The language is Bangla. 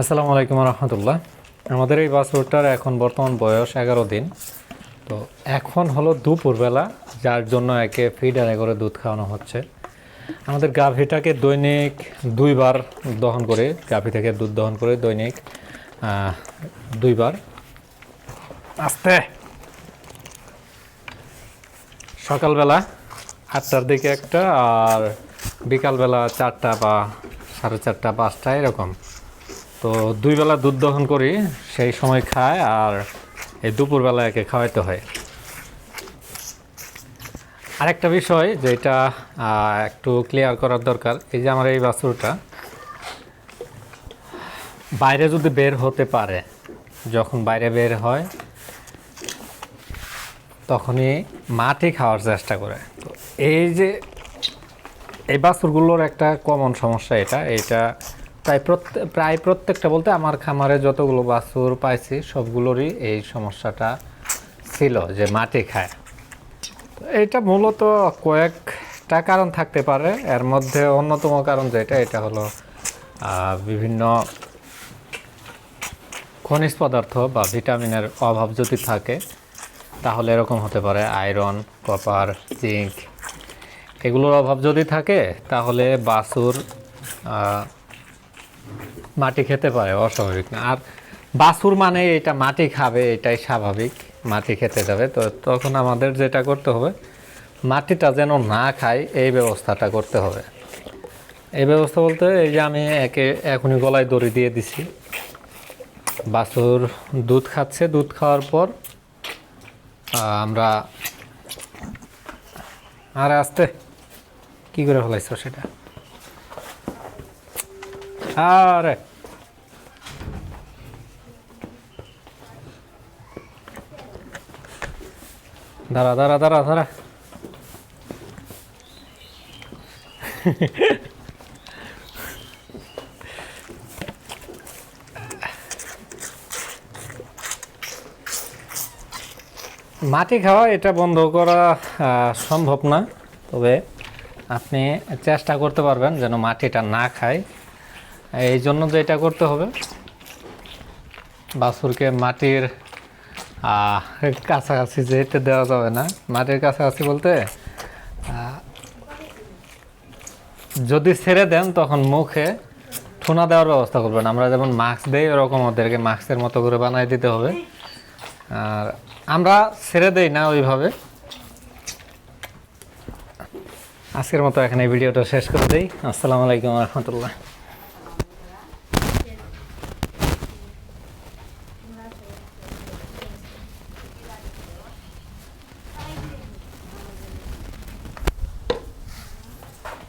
আসসালামু আলাইকুম রহমতুল্লাহ আমাদের এই বাছুরটার এখন বর্তমান বয়স এগারো দিন। তো এখন হলো দুপুরবেলা, যার জন্য একে ফিডারে করে দুধ খাওয়ানো হচ্ছে। আমাদের গাভীটাকে দৈনিক দুইবার দহন করে। গাভী থেকে দুধ দহন করে দৈনিক দুইবার। আস্তে! সকালবেলা আটটার দিকে একটা আর বিকালবেলা চারটা বা সাড়ে চারটা, পাঁচটা, এরকম। তো দুই বেলা দুধ দহন করি, সেই সময় খায় আর এই দুপুরবেলা একে খাওয়াইতে হয়। আরেকটা বিষয় যেটা একটু ক্লিয়ার করার দরকার, এই যে আমার এই বাছুরটা, বাইরে যদি বের হতে পারে, যখন বাইরে বের হয়, তখনই মাটি খাওয়ার চেষ্টা করে। তো এই যে, এই বাছুরগুলোর একটা কমন সমস্যা এটা এটা প্রায় প্রত্যেক প্রায় প্রত্যেকটা বলতে আমার খামারে যতগুলো বাছুর পাইছি, সবগুলোরই এই সমস্যাটা ছিল যে মাটি খায়। তো এইটা মূলত কয়েকটা কারণ থাকতে পারে। এর মধ্যে অন্যতম কারণ যেটা, এটা হলো বিভিন্ন খনিজ পদার্থ বা ভিটামিনের অভাব যদি থাকে, তাহলে এরকম হতে পারে আয়রন, কপার জিঙ্ক এগুলোর অভাব যদি থাকে, তাহলে বাছুর মাটি খেতে পারে, অস্বাভাবিক না। আর বাছুর মানে এটা মাটি খাবে, এটাই স্বাভাবিক, মাটি খেতে যাবে। তো তখন আমাদের যেটা করতে হবে, মাটিটা যেন না খায়, এই ব্যবস্থাটা করতে হবে। এই ব্যবস্থা বলতে এই যে আমি একে এখনই গলায় দড়ি দিয়ে দিছি। বাছুর দুধ খাচ্ছে, দুধ খাওয়ার পর আমরা আরে আসতে, কি করে ফেলাইছো সেটা? আরে দাঁড়া দাঁড়া দাঁড়া দাঁড়া মাটি খাওয়া এটা বন্ধ করা সম্ভব না, তবে আপনি চেষ্টা করতে পারবেন যেন মাটিটা না খায়। এই জন্য যেটা করতে হবে। বাছুরকে মাটির কাছাকাছি যেতে দেওয়া যাবে না। মাটির কাছাকাছি বলতে যদি ছেড়ে দেন তখন মুখে ঠোনা দেওয়ার ব্যবস্থা করবেন। আমরা যেমন মাস্ক দেই, ওরকম ওদেরকে মাস্কের মতো করে বানাই দিতে হবে। আর আমরা ছেড়ে দেই না ওইভাবে। আজকের মতো এখানে ভিডিওটা শেষ করে দিই। আসসালামু আলাইকুম রহমতুল্লাহ।